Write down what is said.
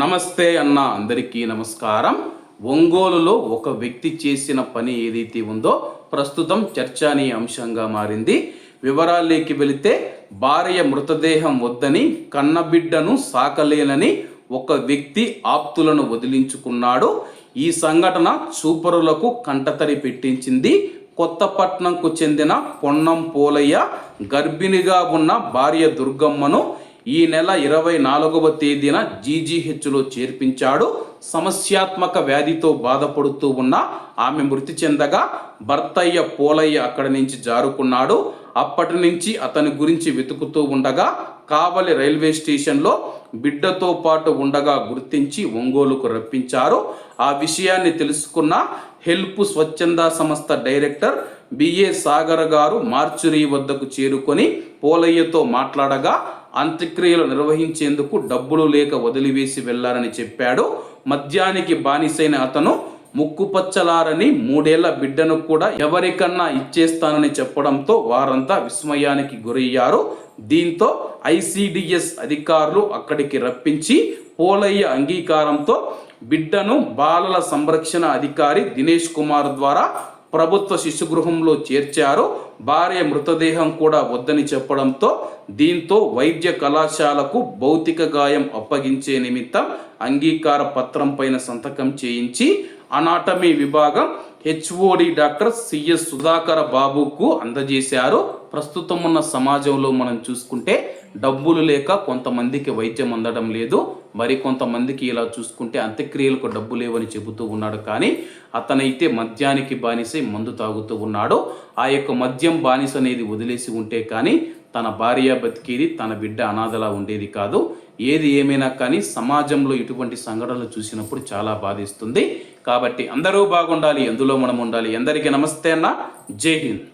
నమస్తే అన్న అందరికీ నమస్కారం. ఒంగోలులో ఒక వ్యక్తి చేసిన పని ఏదైతే ఉందో ప్రస్తుతం చర్చానీయాంశంగా మారింది. వివరాల్లోకి వెళితే భార్య మృతదేహం వద్దని కన్నబిడ్డను సాకలేనని ఒక వ్యక్తి ఆప్తులను వదిలించుకున్నాడు. ఈ సంఘటన చూపరులకు కంటతడి పెట్టించింది. కొత్తపట్నంకు చెందిన పొన్నం పోలయ్య గర్భిణిగా ఉన్న భార్య దుర్గమ్మను ఈ నెల ఇరవై నాలుగవ తేదీన జీజీహెచ్లో చేర్పించాడు. సమస్యాత్మక వ్యాధితో బాధపడుతూ ఉన్న ఆమె మృతి చెందగా భర్తయ్య పోలయ్య అక్కడి నుంచి జారుకున్నాడు. అప్పటి నుంచి అతని గురించి వెతుకుతూ ఉండగా కావలి రైల్వే స్టేషన్లో బిడ్డతో పాటు ఉండగా గుర్తించి ఒంగోలుకు రప్పించారు. ఆ విషయాన్ని తెలుసుకున్న హెల్ప్ స్వచ్ఛంద సంస్థ డైరెక్టర్ బిఏ సాగర్ గారు మార్చురీ వద్దకు చేరుకొని పోలయ్యతో మాట్లాడగా అంత్యక్రియలు నిర్వహించేందుకు డబ్బులు లేక వదిలివేసి వెళ్ళారని చెప్పాడు. మద్యానికి బానిసైన అతను ముక్కుపచ్చలారని మూడేళ్ళ బిడ్డను కూడా ఎవరికన్నా ఇచ్చేస్తానని చెప్పడంతో వారంతా విస్మయానికి గురయ్యారు. దీంతో ఐసిడిఎస్ అధికారులు అక్కడికి రప్పించి పోలయ్య అంగీకారంతో బిడ్డను బాలల సంరక్షణ అధికారి దినేష్ కుమార్ ద్వారా ప్రభుత్వ శిశుగృహంలో చేర్చారు భార్య మృతదేహం కూడా వద్దని చెప్పడంతో దీంతో వైద్య కళాశాలకు భౌతిక గాయం అప్పగించే నిమిత్తం అంగీకార పత్రం పైన సంతకం చేయించి అనాటమీ విభాగం హెచ్ఓడి డాక్టర్ సిఎస్ సుధాకర బాబుకు అందజేశారు. ప్రస్తుతం ఉన్న సమాజంలో మనం చూసుకుంటే డబ్బులు లేక కొంతమందికి వైద్యం అందడం లేదు. మరి కొంతమందికి ఇలా చూసుకుంటే అంత్యక్రియలకు డబ్బు లేవని చెబుతూ ఉన్నాడు. కానీ అతనైతే మద్యానికి బానిసై మందు తాగుతూ ఉన్నాడు. ఆ యొక్క మద్యం బానిస అనేది వదిలేసి ఉంటే కానీ తన భార్య బతికేది తన బిడ్డ అనాథలా ఉండేది కాదు. ఏది ఏమైనా కానీ సమాజంలో ఇటువంటి సంఘటనలు చూసినప్పుడు చాలా బాధిస్తుంది. కాబట్టి అందరూ బాగుండాలి ఎందులో మనం ఉండాలి. అందరికీ నమస్తే అన్న. జై హింద్.